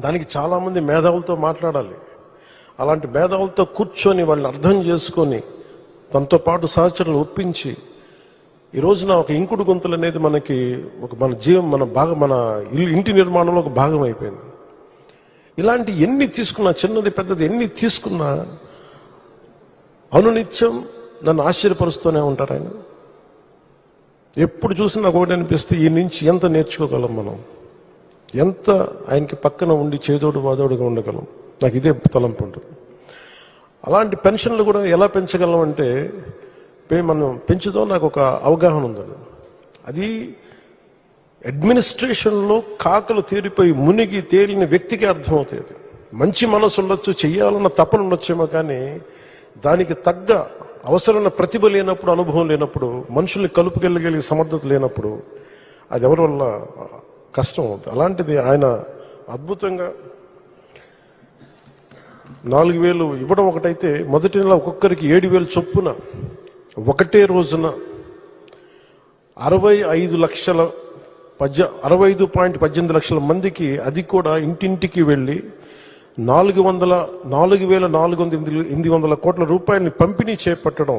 దానికి చాలామంది మేధావులతో మాట్లాడాలి. అలాంటి మేధావులతో కూర్చొని వాళ్ళని అర్థం చేసుకొని తనతో పాటు సహచరులు ఒప్పించి ఈ రోజున ఒక ఇంకుడు గొంతులు అనేది మనకి ఒక మన జీవం మన భాగం మన ఇల్లు ఇంటి నిర్మాణంలో ఒక భాగం అయిపోయింది. ఇలాంటి ఎన్ని తీసుకున్నా చిన్నది పెద్దది ఎన్ని తీసుకున్నా అనునిత్యం నన్ను ఆశ్చర్యపరుస్తూనే ఉంటారు ఆయన. ఎప్పుడు చూసినా ఒకటి అనిపిస్తే ఈ నుంచి ఎంత నేర్చుకోగలం మనం? ఎంత ఆయనకి పక్కన ఉండి చేదోడు వాదోడుగా ఉండగలం? నాకు ఇదే తలంపు ఉంటుంది. అలాంటి పెన్షన్లు కూడా ఎలా పెంచగలం అంటే పే- మనం పెంచుతో నాకు ఒక అవగాహన ఉందండి అది అడ్మినిస్ట్రేషన్లో కాకలు తేలిపోయి మునిగి తేలిన వ్యక్తికి అర్థమవుతుంది. మంచి మనసు ఉండొచ్చు చెయ్యాలన్న తపన ఉండొచ్చేమో కానీ దానికి తగ్గ అవసరమైన ప్రతిభ లేనప్పుడు అనుభవం లేనప్పుడు మనుషుల్ని కలుపుకెళ్ళగలిగే సమర్థత లేనప్పుడు అది ఎవరి వల్ల కష్టం అవుతుంది అలాంటిది ఆయన అద్భుతంగా నాలుగు వేలు ఇవ్వడం ఒకటైతే మొదటి నెల ఒక్కొక్కరికి ఏడు వేలు చొప్పున ఒకటే రోజున అరవై ఐదు లక్షల పద్య అరవై ఐదు పాయింట్ పద్దెనిమిది లక్షల మందికి అది కూడా ఇంటింటికి వెళ్ళి నాలుగు వందల నాలుగు వేల నాలుగు వందల ఎనిమిది ఎనిమిది వందల కోట్ల రూపాయలని పంపిణీ చేపట్టడం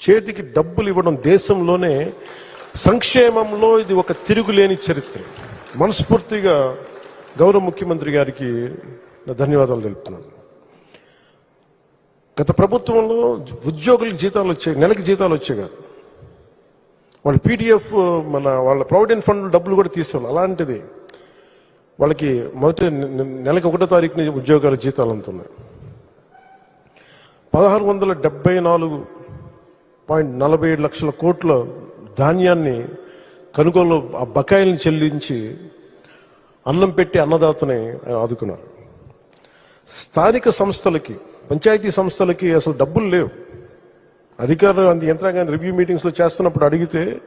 చేతికి డబ్బులు ఇవ్వడం దేశంలోనే సంక్షేమంలో ఇది ఒక తిరుగులేని చరిత్ర. మనస్ఫూర్తిగా గౌరవ ముఖ్యమంత్రి గారికి నా ధన్యవాదాలు తెలుపుతున్నాను. గత ప్రభుత్వంలో ఉద్యోగులకు జీతాలు వచ్చాయి నెలకి జీతాలు వచ్చాయి కాదు. వాళ్ళ పీడిఎఫ్ మన వాళ్ళ ప్రావిడెంట్ ఫండ్ డబ్బులు కూడా తీసుకోవాలి అలాంటిది వాళ్ళకి మొదటి నెలకి ఒకటో తారీఖున ఉద్యోగాల జీతాలు అందుతున్నాయి. పదహారు వందల డెబ్బై నాలుగు పాయింట్ నలభై ఏడు లక్షల కోట్ల ధాన్యాన్ని కనుగోలు ఆ బకాయిల్ని చెల్లించి అన్నం పెట్టి అన్నదాతని ఆయన ఆదుకున్నారు. స్థానిక సంస్థలకి పంచాయతీ సంస్థలకి అసలు డబ్బులు లేవు. అధికారులు అంత యంత్రాంగాన్ని రివ్యూ మీటింగ్స్లో చేస్తున్నప్పుడు అడిగితే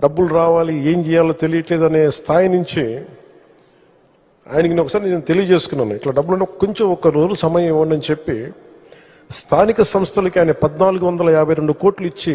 డబ్బులు రావాలి ఏం చేయాలో తెలియట్లేదు అనే స్థాయి నుంచి ఆయనకి నేను ఒకసారి నేను తెలియజేసుకున్నాను. ఇట్లా డబ్బులు కొంచెం ఒక రోజు సమయం ఇవ్వండి అని చెప్పి స్థానిక సంస్థలకి ఆయన పద్నాలుగు వందల యాభై రెండు కోట్లు ఇచ్చి